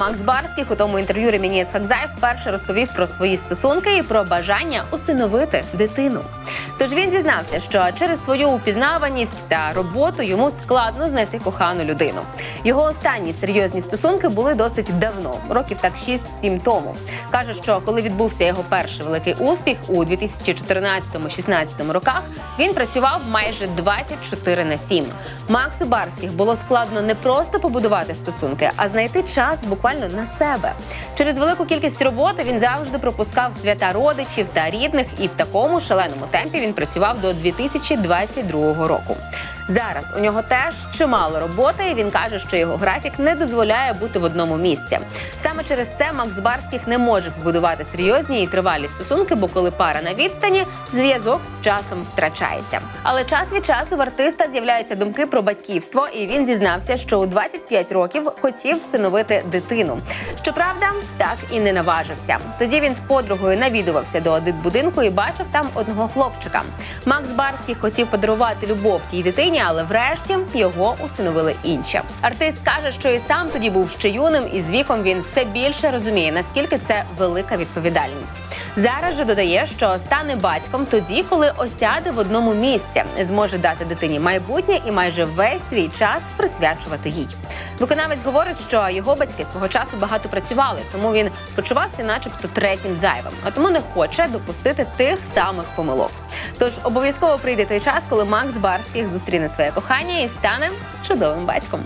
Макс Барських у тому інтерв'ю Ремініс Хакзаєв вперше розповів про свої стосунки і про бажання усиновити дитину. Тож він зізнався, що через свою упізнаваність та роботу йому складно знайти кохану людину. Його останні серйозні стосунки були досить давно, років так 6-7 тому. каже, що коли відбувся його перший великий успіх у 2014-16 роках, він працював майже 24 на 7. Максу Барських було складно не просто побудувати стосунки, а знайти час буквально на себе. Через велику кількість роботи він завжди пропускав свята родичів та рідних, і в такому шаленому темпі він працював до 2022 року. Зараз у нього теж чимало роботи. і Він каже, що його графік не дозволяє бути в одному місці. Саме через це Макс Барських не може побудувати серйозні і тривалі стосунки, бо коли пара на відстані, зв'язок з часом втрачається. Але час від часу в артиста з'являються думки про батьківство, і він зізнався, що у 25 років хотів всиновити дитину. Щоправда, так і не наважився. Тоді він з подругою навідувався до дитбудинку і бачив там одного хлопчика. Макс Барський хотів подарувати любов тій дитині, але врешті його усиновили інші. Артист каже, що і сам тоді був ще юним, і з віком він все більше розуміє, наскільки це велика відповідальність. Зараз же додає, що стане батьком тоді, коли осяде в одному місці, зможе дати дитині майбутнє і майже весь свій час присвячувати їй. Виконавець говорить, що його батьки свого часу багато працювали, тому він почувався, начебто, третім зайвим, а тому не хоче допустити тих самих помилок. Тож обов'язково прийде той час, коли Макс Барських зустріне своє кохання і стане чудовим батьком.